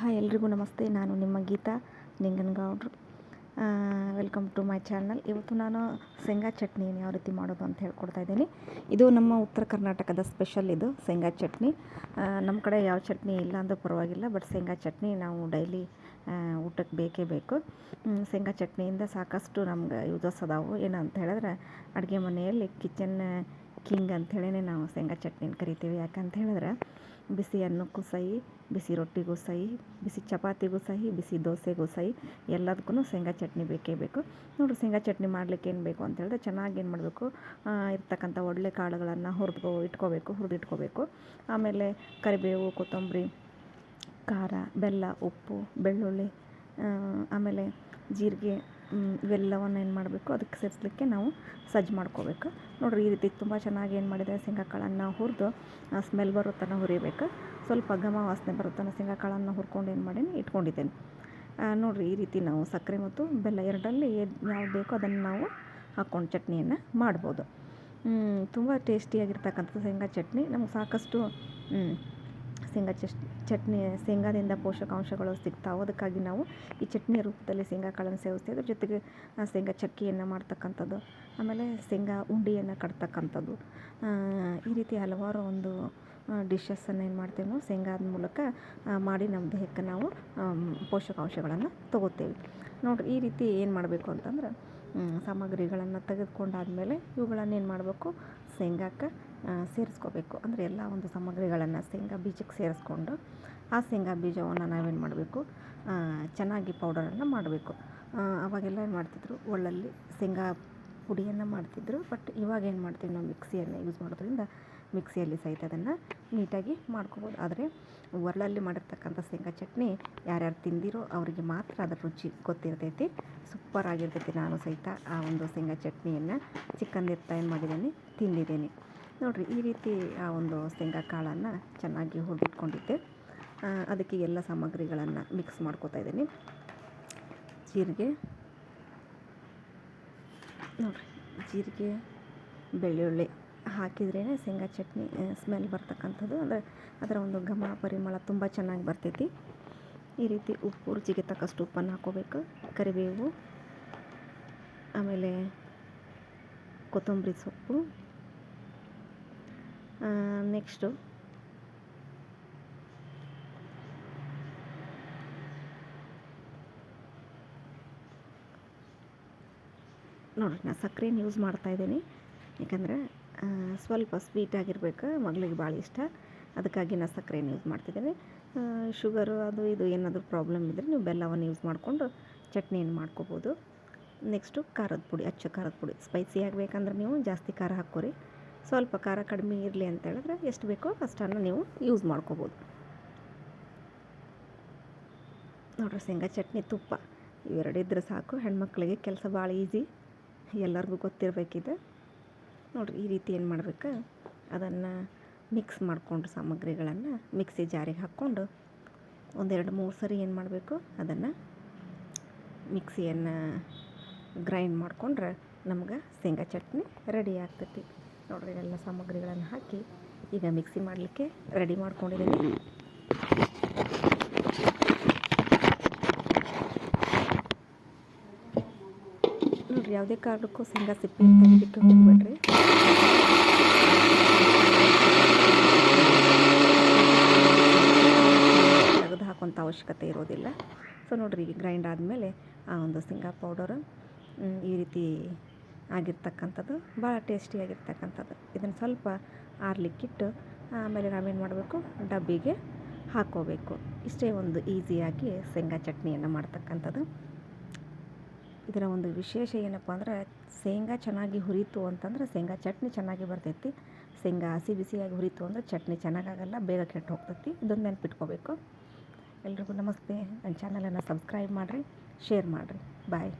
Hi ಎಲ್ರಿಗೂ ನಮಸ್ತೆ. ನಾನು ನಿಮ್ಮ ಗೀತಾ ನಿಂಗನಗೌಡ್ರು. ವೆಲ್ಕಮ್ ಟು ಮೈ ಚಾನಲ್ ಇವತ್ತು ನಾನು ಶೇಂಗಾ ಚಟ್ನಿನ ಯಾವ ರೀತಿ ಮಾಡೋದು ಅಂತ ಹೇಳ್ಕೊಡ್ತಾ ಇದ್ದೀನಿ. ಇದು ನಮ್ಮ ಉತ್ತರ ಕರ್ನಾಟಕದ ಸ್ಪೆಷಲ್ ಇದು ಶೇಂಗಾ ಚಟ್ನಿ. ನಮ್ಮ ಕಡೆ ಯಾವ ಚಟ್ನಿ ಇಲ್ಲ ಅಂದರೂ ಪರವಾಗಿಲ್ಲ ಬಟ್ ಶೇಂಗಾ ಚಟ್ನಿ ನಾವು ಡೈಲಿ ಊಟಕ್ಕೆ ಬೇಕೇ ಬೇಕು. ಶೇಂಗಾ ಚಟ್ನಿಯಿಂದ ಸಾಕಷ್ಟು ನಮ್ಗೆ ಯೂಸಸ್ ಅದಾವು. ಏನಂತ ಹೇಳಿದ್ರೆ, ಅಡುಗೆ ಮನೆಯಲ್ಲಿ ಕಿಚನ್ ಕಿಂಗ್ ಅಂಥೇಳೇ ನಾವು ಶೇಂಗಾ ಚಟ್ನಿನ ಕರಿತೀವಿ. ಯಾಕಂತ ಹೇಳಿದ್ರೆ ಬಿಸಿ ಅನ್ನಕ್ಕೂ ಸಹಿ, ಬಿಸಿ ರೊಟ್ಟಿಗೂ ಸಹಿ, ಬಿಸಿ ಚಪಾತಿಗೂ ಸಹಿ, ಬಿಸಿ ದೋಸೆಗೂ ಸಹಿ ಎಲ್ಲದಕ್ಕೂ ಶೇಂಗಾ ಚಟ್ನಿ ಬೇಕೇ ಬೇಕು. ನೋಡಿ, ಶೇಂಗಾ ಚಟ್ನಿ ಮಾಡಲಿಕ್ಕೆ ಏನು ಬೇಕು ಅಂತ ಹೇಳಿದ್ರೆ ಚೆನ್ನಾಗಿ ಏನು ಮಾಡಬೇಕು? ಇರ್ತಕ್ಕಂಥ ಒಳ್ಳೆ ಕಾಳುಗಳನ್ನು ಹುರಿದು ಇಟ್ಕೋಬೇಕು ಹುರಿದು ಇಟ್ಕೋಬೇಕು ಆಮೇಲೆ ಕರಿಬೇವು, ಕೊತ್ತಂಬರಿ, ಖಾರ, ಬೆಲ್ಲ, ಉಪ್ಪು, ಬೆಳ್ಳುಳ್ಳಿ ಆಮೇಲೆ ಜೀರಿಗೆ ಇವೆಲ್ಲವನ್ನು ಏನು ಮಾಡಬೇಕು? ಅದಕ್ಕೆ ಸೇರಿಸ್ಲಿಕ್ಕೆ ನಾವು ಸಜ್ಜು ಮಾಡ್ಕೋಬೇಕು. ನೋಡಿರಿ, ಈ ರೀತಿ ತುಂಬ ಚೆನ್ನಾಗಿ ಏನು ಮಾಡಿದೆ ಶೇಂಗಾ ಕಾಳನ್ನು ಹುರಿದು ಸ್ಮೆಲ್ ಬರೋ ತನಕ ಹುರಿಬೇಕು. ಸ್ವಲ್ಪ ಘಮ ವಾಸನೆ ಬರೋ ತನಕ ಶೇಂಗಾಕಾಳನ್ನು ಹುರ್ಕೊಂಡು ಏನು ಮಾಡೀನಿ, ಇಟ್ಕೊಂಡಿದ್ದೇನೆ. ನೋಡಿರಿ, ಈ ರೀತಿ ನಾವು ಸಕ್ಕರೆ ಮತ್ತು ಬೆಲ್ಲ ಎರಡರಲ್ಲಿ ಯಾವ್ದು ಬೇಕೋ ಅದನ್ನು ನಾವು ಹಾಕ್ಕೊಂಡು ಚಟ್ನಿಯನ್ನು ಮಾಡ್ಬೋದು. ತುಂಬ ಟೇಸ್ಟಿಯಾಗಿರ್ತಕ್ಕಂಥ ಶೇಂಗಾ ಚಟ್ನಿ. ನಮ್ಗೆ ಸಾಕಷ್ಟು ಶೇಂಗಾ ಚಟ್, ಚಟ್ನಿ, ಶೇಂಗಾದಿಂದ ಪೋಷಕಾಂಶಗಳು ಸಿಗ್ತಾವೆ. ಅದಕ್ಕಾಗಿ ನಾವು ಈ ಚಟ್ನಿ ರೂಪದಲ್ಲಿ ಶೇಂಗಾ ಕಾಳನ್ನು ಸೇವಿಸ್ತೀವಿ. ಅದ್ರ ಜೊತೆಗೆ ಶೇಂಗಾ ಚಕ್ಕಿಯನ್ನು ಮಾಡ್ತಕ್ಕಂಥದ್ದು, ಆಮೇಲೆ ಶೇಂಗಾ ಉಂಡೆಯನ್ನು ಕಟ್ತಕ್ಕಂಥದ್ದು. ಈ ರೀತಿ ಹಲವಾರು ಒಂದು ಡಿಶಸ್ಸನ್ನು ಏನು ಮಾಡ್ತೇವೆ ನಾವು? ಶೇಂಗಾದ ಮೂಲಕ ಮಾಡಿ ನಮ್ಮ ದೇಹಕ್ಕೆ ನಾವು ಪೋಷಕಾಂಶಗಳನ್ನು ತಗೋತೇವೆ. ನೋಡಿರಿ, ಈ ರೀತಿ ಏನು ಮಾಡಬೇಕು ಅಂತಂದ್ರೆ ಸಾಮಗ್ರಿಗಳನ್ನು ತೆಗೆದುಕೊಂಡಾದ್ಮೇಲೆ ಇವುಗಳನ್ನು ಏನು ಮಾಡಬೇಕು? ಶೇಂಗಾಕ್ಕೆ ಸೇರಿಸ್ಕೋಬೇಕು. ಅಂದರೆ ಎಲ್ಲ ಒಂದು ಸಾಮಗ್ರಿಗಳನ್ನು ಶೇಂಗಾ ಬೀಜಕ್ಕೆ ಸೇರಿಸ್ಕೊಂಡು ಆ ಶೇಂಗಾ ಬೀಜವನ್ನು ನಾವೇನು ಮಾಡಬೇಕು? ಚೆನ್ನಾಗಿ ಪೌಡರನ್ನು ಮಾಡಬೇಕು. ಅವಾಗೆಲ್ಲ ಏನು ಮಾಡ್ತಿದ್ರು? ಒಳ್ಳಲ್ಲಿ ಶೇಂಗಾ ಪುಡಿಯನ್ನು ಮಾಡ್ತಿದ್ರು. ಬಟ್ ಇವಾಗ ಏನು ಮಾಡ್ತೀವಿ ನಾವು? ಮಿಕ್ಸಿಯನ್ನು ಯೂಸ್ ಮಾಡೋದ್ರಿಂದ ಮಿಕ್ಸಿಯಲ್ಲಿ ಸಹಿತ ಅದನ್ನು ನೀಟಾಗಿ ಮಾಡ್ಕೋಬೋದು. ಆದರೆ ಒರಳಲ್ಲಿ ಮಾಡಿರ್ತಕ್ಕಂಥ ಶೇಂಗಾ ಚಟ್ನಿ ಯಾರ್ಯಾರು ತಿಂದಿರೋ ಅವರಿಗೆ ಮಾತ್ರ ಅದರ ರುಚಿ ಗೊತ್ತಿರ್ತೈತಿ. ಸೂಪರ್ ಆಗಿರ್ತೈತಿ. ನಾನು ಸಹಿತ ಆ ಒಂದು ಶೇಂಗಾ ಚಟ್ನಿಯನ್ನು ಚಿಕ್ಕಂದಿರ್ತಾ ಏನು ಮಾಡಿದ್ದೀನಿ? ತಿಂದಿದ್ದೀನಿ. ನೋಡಿರಿ, ಈ ರೀತಿ ಆ ಒಂದು ಶೇಂಗಾ ಕಾಳನ್ನು ಚೆನ್ನಾಗಿ ಹುರಿದಿಟ್ಕೊಂಡಿದ್ದೆ. ಅದಕ್ಕೆ ಎಲ್ಲ ಸಾಮಗ್ರಿಗಳನ್ನು ಮಿಕ್ಸ್ ಮಾಡ್ಕೋತಾ ಇದ್ದೀನಿ. ಜೀರಿಗೆ, ನೋಡಿರಿ, ಜೀರಿಗೆ, ಬೆಳ್ಳುಳ್ಳಿ ಹಾಕಿದ್ರೇ ಶೇಂಗಾ ಚಟ್ನಿ ಸ್ಮೆಲ್ ಬರ್ತಕ್ಕಂಥದ್ದು. ಅಂದರೆ ಅದರ ಒಂದು ಘಮ, ಪರಿಮಳ ತುಂಬ ಚೆನ್ನಾಗಿ ಬರ್ತೈತಿ. ಈ ರೀತಿ ಉಪ್ಪು, ರುಚಿಗೆ ತಕ್ಕಷ್ಟು ಉಪ್ಪನ್ನು ಹಾಕೋಬೇಕು. ಕರಿಬೇವು, ಆಮೇಲೆ ಕೊತ್ತಂಬರಿ ಸೊಪ್ಪು. ನೆಕ್ಸ್ಟು ನೋಡಿರಿ ನಾನು ಸಕ್ಕರೆನ ಯೂಸ್ ಮಾಡ್ತಾ ಇದ್ದೀನಿ. ಯಾಕಂದರೆ ಸ್ವಲ್ಪ ಸ್ವೀಟಾಗಿರ್ಬೇಕು ಮಗಳಿಗೆ ಭಾಳ ಇಷ್ಟ. ಅದಕ್ಕಾಗಿ ನಾನು ಸಕ್ಕರೆನ ಯೂಸ್ ಮಾಡ್ತಿದ್ದೀನಿ. ಶುಗರು ಅದು ಇದು ಏನಾದರೂ ಪ್ರಾಬ್ಲಮ್ ಇದ್ದರೆ ನೀವು ಬೆಲ್ಲವನ್ನು ಯೂಸ್ ಮಾಡಿಕೊಂಡು ಚಟ್ನಿಯನ್ನು ಮಾಡ್ಕೋಬೋದು. ನೆಕ್ಸ್ಟು ಖಾರದ ಪುಡಿ, ಅಚ್ಚ ಖಾರದ ಪುಡಿ. ಸ್ಪೈಸಿ ಆಗಬೇಕಂದ್ರೆ ನೀವು ಜಾಸ್ತಿ ಖಾರ ಹಾಕ್ಕೊರಿ. ಸ್ವಲ್ಪ ಖಾರ ಕಡಿಮೆ ಇರಲಿ ಅಂತ ಹೇಳಿದ್ರೆ ಎಷ್ಟು ಬೇಕೋ ಅಷ್ಟನ್ನು ನೀವು ಯೂಸ್ ಮಾಡ್ಕೋಬೋದು. ನೋಡ್ರಿ ಶೇಂಗಾ ಚಟ್ನಿ ತುಪ್ಪ ಇವೆರಡಿದ್ರೆ ಸಾಕು. ಹೆಣ್ಮಕ್ಳಿಗೆ ಕೆಲಸ ಭಾಳ ಈಸಿ ಎಲ್ಲರಿಗೂ ಗೊತ್ತಿರಬೇಕಿದೆ. ನೋಡಿರಿ ಈ ರೀತಿ ಏನು ಮಾಡ್ಬೇಕು? ಅದನ್ನು ಮಿಕ್ಸ್ ಮಾಡಿಕೊಂಡು ಸಾಮಗ್ರಿಗಳನ್ನು ಮಿಕ್ಸಿ ಜಾರಿಗೆ ಹಾಕ್ಕೊಂಡು ಒಂದೆರಡು ಮೂರು ಸರಿ ಏನು ಮಾಡಬೇಕು? ಅದನ್ನು ಮಿಕ್ಸಿಯನ್ನು ಗ್ರೈಂಡ್ ಮಾಡಿಕೊಂಡ್ರೆ ನಮ್ಗೆ ಶೇಂಗಾ ಚಟ್ನಿ ರೆಡಿ ಆಗ್ತೈತಿ. ನೋಡಿರಿ ಎಲ್ಲ ಸಾಮಗ್ರಿಗಳನ್ನು ಹಾಕಿ ಈಗ ಮಿಕ್ಸಿ ಮಾಡಲಿಕ್ಕೆ ರೆಡಿ ಮಾಡ್ಕೊಂಡಿದ್ದೀನಿ ನೋಡಿರಿ, ಯಾವುದೇ ಕಾರಣಕ್ಕೂ ಶೇಂಗಾ ಸಿಪ್ಪೆ ತೆಗಿಲಿಕ್ಕೆ ಹೋಗ್ಬೇಡ್ರಿ. ತೆಗೆದು ಹಾಕುವಂಥ ಅವಶ್ಯಕತೆ ಇರೋದಿಲ್ಲ. ಸೊ ನೋಡಿರಿ ಗ್ರೈಂಡ್ ಆದಮೇಲೆ ಆ ಒಂದು ಶೇಂಗಾ ಪೌಡರ್ ಈ ರೀತಿ ಆಗಿರ್ತಕ್ಕಂಥದ್ದು, ಭಾಳ ಟೇಸ್ಟಿಯಾಗಿರ್ತಕ್ಕಂಥದ್ದು ಇದನ್ನು ಸ್ವಲ್ಪ ಆರ್ಲಿಕ್ಕಿಟ್ಟು, ಆಮೇಲೆ ನಾವೇನು ಮಾಡಬೇಕು? ಡಬ್ಬಿಗೆ ಹಾಕ್ಕೋಬೇಕು ಇಷ್ಟೇ ಒಂದು ಈಸಿಯಾಗಿ ಶೇಂಗಾ ಚಟ್ನಿಯನ್ನು ಮಾಡ್ತಕ್ಕಂಥದ್ದು. ಇದರ ಒಂದು ವಿಶೇಷ ಏನಪ್ಪ ಅಂದರೆ, ಶೇಂಗಾ ಚೆನ್ನಾಗಿ ಹುರಿತು ಅಂತಂದ್ರೆ ಶೇಂಗಾ ಚಟ್ನಿ ಚೆನ್ನಾಗಿ ಬರ್ತೈತಿ. ಶೇಂಗಾ ಹಸಿ ಬಿಸಿಯಾಗಿ ಹುರಿತು ಅಂದರೆ ಚಟ್ನಿ ಚೆನ್ನಾಗಾಗಲ್ಲ, ಬೇಗ ಕೆಟ್ಟು ಹೋಗ್ತೈತಿ. ಇದೊಂದು ನೆನ್ಪಿಟ್ಕೋಬೇಕು. ಎಲ್ರಿಗೂ ನಮಸ್ತೆ. ನನ್ನ ಚಾನಲನ್ನು ಸಬ್ಸ್ಕ್ರೈಬ್ ಮಾಡಿರಿ ಶೇರ್ ಮಾಡಿರಿ. ಬಾಯ್